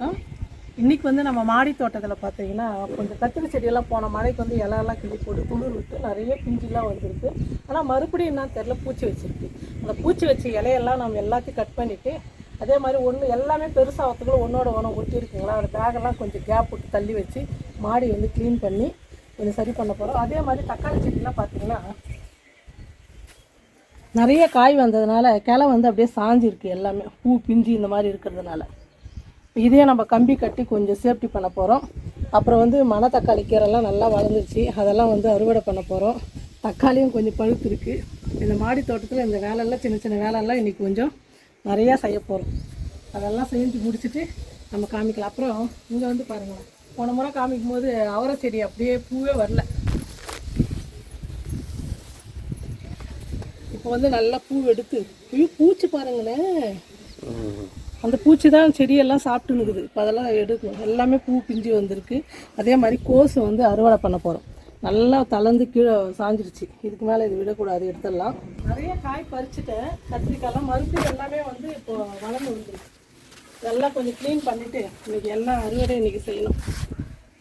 வணக்கம் இன்றைக்கி வந்து நம்ம மாடி தோட்டத்தில் பார்த்தீங்கன்னா கொஞ்சம் கத்திரி செடியெல்லாம் போன மழைக்கு வந்து இலையெல்லாம் கிள்ளி போட்டு துளிர் விட்டு நிறைய பிஞ்சுலாம் வந்திருக்கு. ஆனால் மறுபடியும் என்ன தெரில பூச்சி வச்சிருக்கு. அந்த பூச்சி வச்ச இலையெல்லாம் நம்ம எல்லாத்தையும் கட் பண்ணிவிட்டு அதே மாதிரி ஒன்று எல்லாமே பெருசாகிறதுக்குள்ள ஒன்றோட ஒன்று ஒட்டி இருக்குங்களா அந்த பேகெல்லாம் கொஞ்சம் கேப் விட்டு தள்ளி வச்சு மாடி வந்து க்ளீன் பண்ணி கொஞ்சம் சரி பண்ண போகிறோம் அதே மாதிரி தக்காளி செடிலாம் பார்த்தீங்கன்னா நிறைய காய் வந்ததுனால கிளை வந்து அப்படியே சாஞ்சிருக்கு எல்லாமே. பூ பிஞ்சு இந்த மாதிரி இருக்கிறதுனால. இதே நம்ம கம்பி கட்டி கொஞ்சம் சேஃப்டி பண்ண போகிறோம் அப்புறம் வந்து மணத்தக்காளி கீரைலாம் நல்லா வளர்ந்துருச்சு. அதெல்லாம் வந்து அறுவடை பண்ண போகிறோம் தக்காளியும் கொஞ்சம் பழுத்துருக்கு. இந்த மாடி தோட்டத்தில் இந்த வேலையெல்லாம் சின்ன சின்ன வேலையெல்லாம் இன்றைக்கி கொஞ்சம் நிறையா செய்ய போகிறோம் அதெல்லாம் செஞ்சு முடிச்சுட்டு நம்ம காமிக்கலாம். அப்புறம் இங்கே வந்து பாருங்களேன் போன முறை காமிக்கும் போது அவரை செடி அப்படியே பூவே வரல. இப்போ வந்து நல்லா பூ எடுத்து ஐயோ பூச்சி பாருங்களேன். அந்த பூச்சி தான் செடியெல்லாம் சாப்பிட்டு நிற்குது இப்போ அதெல்லாம் எடுக்கணும் எல்லாமே பூ பிஞ்சு வந்திருக்கு. அதே மாதிரி கோஸை வந்து அறுவடை பண்ண போகிறோம் நல்லா தளர்ந்து கீழே சாஞ்சிருச்சு. இதுக்கு மேலே இது விடக்கூடாது எடுத்துடலாம். நிறைய காய் பறிச்சுட்டேன். கத்திரிக்காய்லாம் மறுபடியும் எல்லாமே வந்து இப்போ வளர்ந்து வந்துருக்கு. இதெல்லாம் கொஞ்சம் க்ளீன் பண்ணிவிட்டு இன்றைக்கி எல்லாம் அறுவடை இன்றைக்கி செய்யணும்.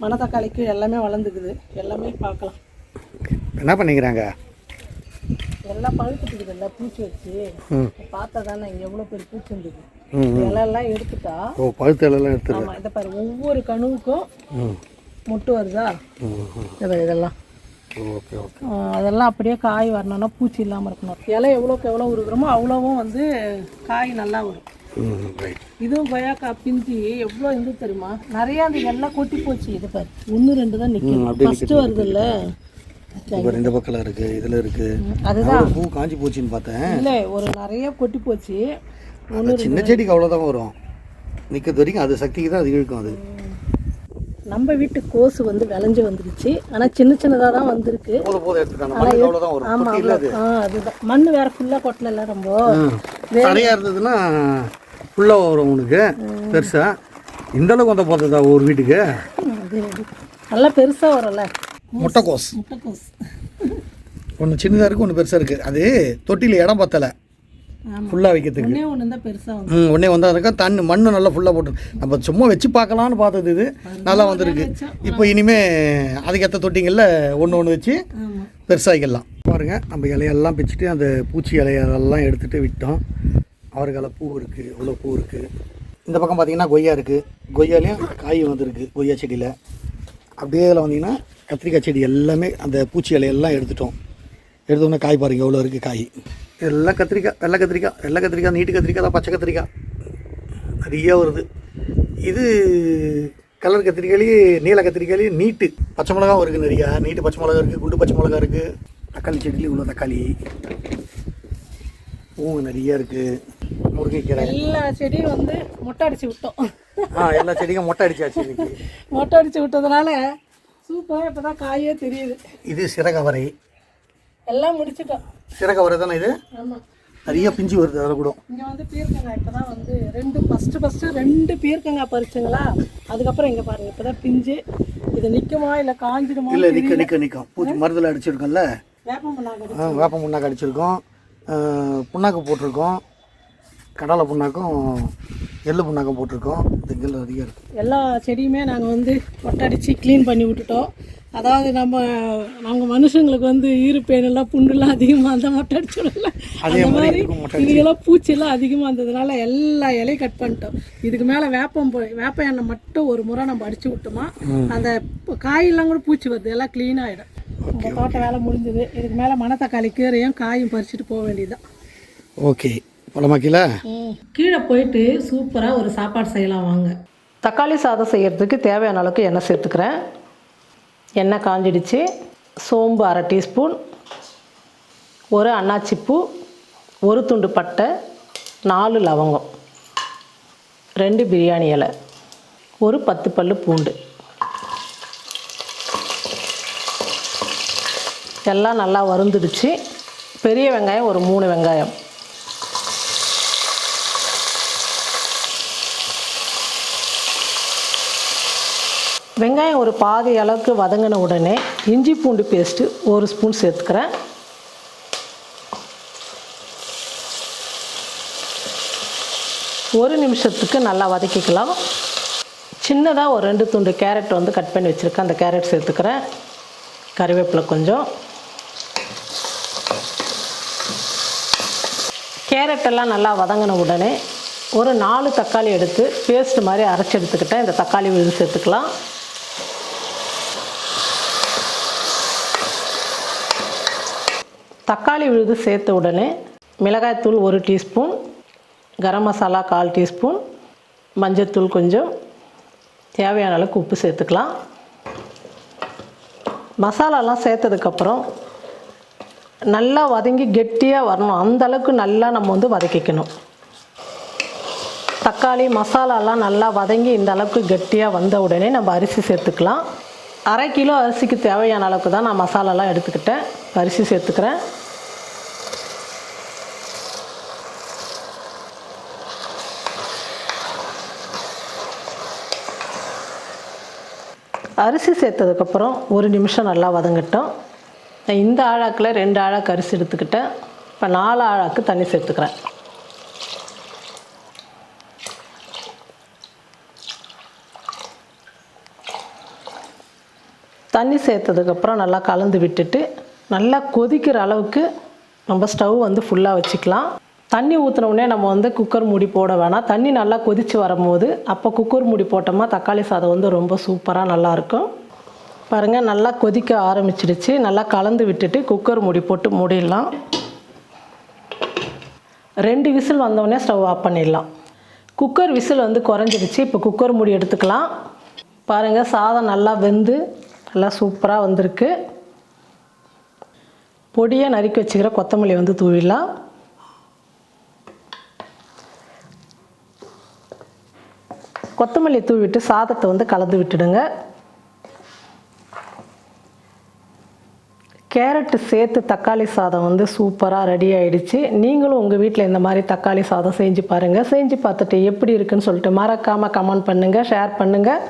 மணத்தக்காளிக்கு எல்லாமே வளர்ந்துக்குது. எல்லாமே பார்க்கலாம். என்ன பண்ணிக்கிறாங்க? எல்லாம் பழுத்துட்டுக்குது இல்லை பூச்சி வச்சு. பார்த்தா தானே எவ்வளோ பெரிய பூச்சி இருந்தது இலையெல்லாம் எடுத்துட்டா ஓ பழுத்த இலையெல்லாம் எடுத்துரு ஆமாம் இதை பாரு ஒவ்வொரு கணுவுக்கும் முட்டு வருதா. இதை இதெல்லாம். Okay okay. அதெல்லாம் அப்படியே காய் வரணும்னா பூச்சி இல்லாமல் இருக்கணும். இலை எவ்வளோக்கு எவ்வளோ உருகுறோமோ அவ்வளோவும் வந்து காய் நல்லா வரும். இதுவும் கொய்யாக்கா பிஞ்சு எவ்வளோ இருந்து தெரியுமா? நிறைய அந்த எல்லாம் கொட்டி போச்சு இது பாரு. ஒன்று ரெண்டு தான் நிற்கும் ஃபஸ்ட்டு வருதுல்ல இப்போ ரெண்டு பக்கம் இருக்குது இதில் இருக்குது அதுதான். பூ காஞ்சி போச்சுன்னு பார்த்தேன். இல்லை ஒரு நிறைய கொட்டி போச்சு. அந்த சின்ன செடிக்கு அவ்வளோதான் வரும். நிற்கிறது வரைக்கும் அது சக்திக்கு தான் அது இழுக்கும் அது. நம்ம வீட்டு கோசு வந்து விளைஞ்சு வந்துருச்சு. ஆனால் சின்ன சின்னதாக தான் வந்திருக்கு. ஆமாம் அதுதான். மண் வேற ஃபுல்லாக கொட்டல ரொம்ப தடையாக இருந்ததுன்னா ஃபுல்லாக வரும் உனக்கு. பெருசாக இந்த அளவுக்கு வந்த போதா ஒரு வீட்டுக்கு. நல்லா பெருசாக வரும்ல. முட்டைக்கோஸ். முட்டைக்கோஸ். ஒன்று சின்னதாக இருக்குது ஒன்று பெருசாக இருக்குது அது தொட்டியில் இடம் பத்தலை. ஃபுல்லாக வைக்கிறதுக்கு. ஒன்றே ஒன்று தான் பெருசாக வந்து. ம் உடனே தண்ணி மண்ணு நல்லா ஃபுல்லாக போட்டு. நம்ம சும்மா வச்சு பார்க்கலான்னு பார்த்தது இது. நல்லா வந்திருக்கு. இப்போ இனிமே அதுக்கேற்ற தொட்டிங்களில் ஒன்று ஒன்று வச்சு பெருசாகிக்கலாம் பாருங்கள் நம்ம இலையெல்லாம் பிச்சுட்டு அந்த பூச்சி இலையெல்லாம் எடுத்துகிட்டு விட்டோம். அவர்களை பூ இருக்குது இவ்வளோ பூ இருக்குது இந்த பக்கம் பார்த்தீங்கன்னா கொய்யா இருக்குது கொய்யாலையும் காய் வந்திருக்கு கொய்யா செடியில். அப்படியே இதில் வந்தீங்கன்னா கத்திரிக்காய் செடி எல்லாமே அந்த பூச்சி இலையெல்லாம் எடுத்துட்டோம். எடுத்தோன்னே காய் பாருங்க எவ்வளோ இருக்குது காய். எல்லாம் கத்திரிக்காய் வெள்ளை கத்திரிக்காய் வெள்ளை கத்திரிக்காய் நீட்டு கத்திரிக்காய் தான் பச்சை கத்திரிக்காய். நிறைய வருது. இது கலர் கத்திரிக்காய் நீல கத்திரிக்காய் நீட்டு. பச்சை மிளகா இருக்குது நிறையா. நீட்டு பச்சை மிளகா இருக்குது குண்டு பச்சை மிளகா இருக்குது தக்காளி செடியில் இவ்வளோ தக்காளி. பூவு நிறைய இருக்குது முருங்கைக்கீரை. எல்லா செடியும் வந்து மொட்டை அடிச்சு விட்டோம். ஆ எல்லா செடிக்கும் மொட்டை அடிச்சாச்சு இன்னைக்கு. மொட்டை அடிச்சு விட்டதுனால சூப்பராக இப்போ தான் காயே தெரியுது. இது சிறகவரை. எல்லாம் முடிச்சிட்டோம். சிறகவரை தானே இது? ஆமாம் நிறைய பிஞ்சு வருது அதில் கூட. இங்கே வந்து பீர்க்கங்காய் இப்போ தான் வந்து ரெண்டு ஃபஸ்ட்டு ஃபஸ்ட்டு ரெண்டு பீர்க்கங்காய் பறிச்சுங்களா? அதுக்கப்புறம் இங்கே பாருங்கள் இப்போ தான் பிஞ்சு. இது நிற்குமா இல்லை காஞ்சிடுமா? இல்லை நிற்க நிற்க நிற்கும் பூச்சி மருந்தில் அடிச்சிருக்கோம்ல? வேப்பம் பண்ணாங்க ஆ, வேப்ப புண்ணாக்கு அடிச்சிருக்கோம். புண்ணாக்கு போட்டிருக்கோம். கடலை புண்ணாக்கும் எள்ளு புண்ணாக்கும் போட்டிருக்கோம். இதுங்கெல்லாம் அதிகம் இருக்குது எல்லா செடியுமே நாங்கள் வந்து ஒட்டடிச்சு க்ளீன் பண்ணி விட்டுட்டோம். அதாவது நம்ம நாங்கள் மனுஷங்களுக்கு வந்து ஈருப்பேனெல்லாம் புண்ணுலாம் அதிகமாக அந்த மொட்டை அடிச்சிடல அதே அந்த மாதிரி இதுக்கெல்லாம் பூச்சியெல்லாம் அதிகமாக இருந்ததுனால எல்லா இலையும் கட் பண்ணிட்டோம். இதுக்கு மேலே வேப்பம் போய் வேப்ப எண்ணெய் மட்டும் ஒரு முறை நம்ம அடிச்சு விட்டோமா அந்த காயெல்லாம் கூட பூச்சி வருது. எல்லாம் க்ளீன் ஆகிடும் இந்த தோட்ட வேலை முடிஞ்சது. இதுக்கு மேலே மணத்தக்காளி கீரையும் காயும் பறிச்சுட்டு போக வேண்டியதுதான். ஓகே. பழமாக்கில கீழே போயிட்டு சூப்பராக ஒரு சாப்பாடு செய்யலாம் வாங்க. தக்காளி சாதம் செய்கிறதுக்கு தேவையான அளவுக்கு எண்ணெய் சேர்த்துக்கிறேன். எண்ணெய் காஞ்சிடுச்சு. சோம்பு அரை டீஸ்பூன் ஒரு அன்னாச்சிப்பூ ஒரு துண்டு பட்டை நாலு லவங்கம் ரெண்டு பிரியாணி இலை ஒரு பத்து பல்லு பூண்டு. எல்லாம் நல்லா வறுந்துடுச்சு. பெரிய வெங்காயம் ஒரு மூணு வெங்காயம். வெங்காயம் ஒரு பாதி அளவுக்கு வதங்கின உடனே இஞ்சி பூண்டு பேஸ்ட்டு ஒரு ஸ்பூன் சேர்த்துக்கிறேன். ஒரு நிமிஷத்துக்கு நல்லா வதக்கிக்கலாம். சின்னதாக ஒரு ரெண்டு துண்டு கேரட் வந்து கட் பண்ணி வச்சுருக்கேன். அந்த கேரட் சேர்த்துக்கிறேன். கறிவேப்பிலை கொஞ்சம். கேரட்டெல்லாம் நல்லா வதங்கின உடனே ஒரு நாலு தக்காளி எடுத்து பேஸ்ட் மாதிரி அரைச்சி எடுத்துக்கிட்டேன். இந்த தக்காளி விழுந்து சேர்த்துக்கலாம். தக்காளி விழுது சேர்த்த உடனே மிளகாய்த்தூள் ஒரு டீஸ்பூன் கரம் மசாலா கால் டீஸ்பூன் மஞ்சத்தூள் கொஞ்சம். தேவையான அளவுக்கு உப்பு சேர்த்துக்கலாம். மசாலாலாம் சேர்த்ததுக்கப்புறம் நல்லா வதங்கி கெட்டியாக வரணும். அந்த அளவுக்கு நல்லா நம்ம வந்து வதக்கிக்கணும். தக்காளி மசாலாலாம் நல்லா வதங்கி இந்த அளவுக்கு கெட்டியாக வந்த உடனே நம்ம அரிசி சேர்த்துக்கலாம். அரை கிலோ அரிசிக்கு தேவையான அளவுக்கு தான் நான் மசாலாலாம் எடுத்துக்கிட்டேன். அரிசி சேர்த்துக்கிறேன். அரிசி சேர்த்ததுக்கப்புறம் ஒரு நிமிஷம் நல்லா வதங்கட்டும். நான் இந்த ஆழாக்கில் ரெண்டு ஆழாக்கு அரிசி எடுத்துக்கிட்டேன். இப்போ நாலு ஆழாக்கு தண்ணி சேர்த்துக்கிறேன். தண்ணி சேர்த்ததுக்கப்புறம் நல்லா கலந்து விட்டுட்டு நல்லா கொதிக்கிற அளவுக்கு நம்ம ஸ்டவ் வந்து ஃபுல்லாக வச்சுக்கலாம். தண்ணி ஊற்றினோடனே நம்ம வந்து குக்கர் மூடி போட வேணாம். தண்ணி நல்லா கொதித்து வரும்போது அப்போ குக்கர் மூடி போட்டோமா தக்காளி சாதம் வந்து ரொம்ப சூப்பராக நல்லாயிருக்கும் பாருங்கள் நல்லா கொதிக்க ஆரம்பிச்சிடுச்சு. நல்லா கலந்து விட்டுட்டு குக்கர் மூடி போட்டு மூடிடலாம். ரெண்டு விசில் வந்தோடனே ஸ்டவ் ஆஃப் பண்ணிடலாம். குக்கர் விசில் வந்து குறைஞ்சிடுச்சு. இப்போ குக்கர் மூடி எடுத்துக்கலாம். பாருங்கள் சாதம் நல்லா வெந்து நல்லா சூப்பராக வந்திருக்கு. பொடியாக நறுக்கி வச்சுக்கிற கொத்தமல்லி வந்து தூவிடலாம். கொத்தமல்லி தூவிட்டு சாதத்தை வந்து கலந்து விட்டுடுங்க. கேரட்டு சேர்த்து தக்காளி சாதம் வந்து சூப்பராக ரெடி ஆகிடுச்சு நீங்களும் உங்கள் வீட்டில் இந்த மாதிரி தக்காளி சாதம் செஞ்சு பாருங்கள் செஞ்சு பார்த்துட்டு எப்படி இருக்குன்னு சொல்லிட்டு மறக்காமல் கமெண்ட் பண்ணுங்கள் ஷேர் பண்ணுங்கள்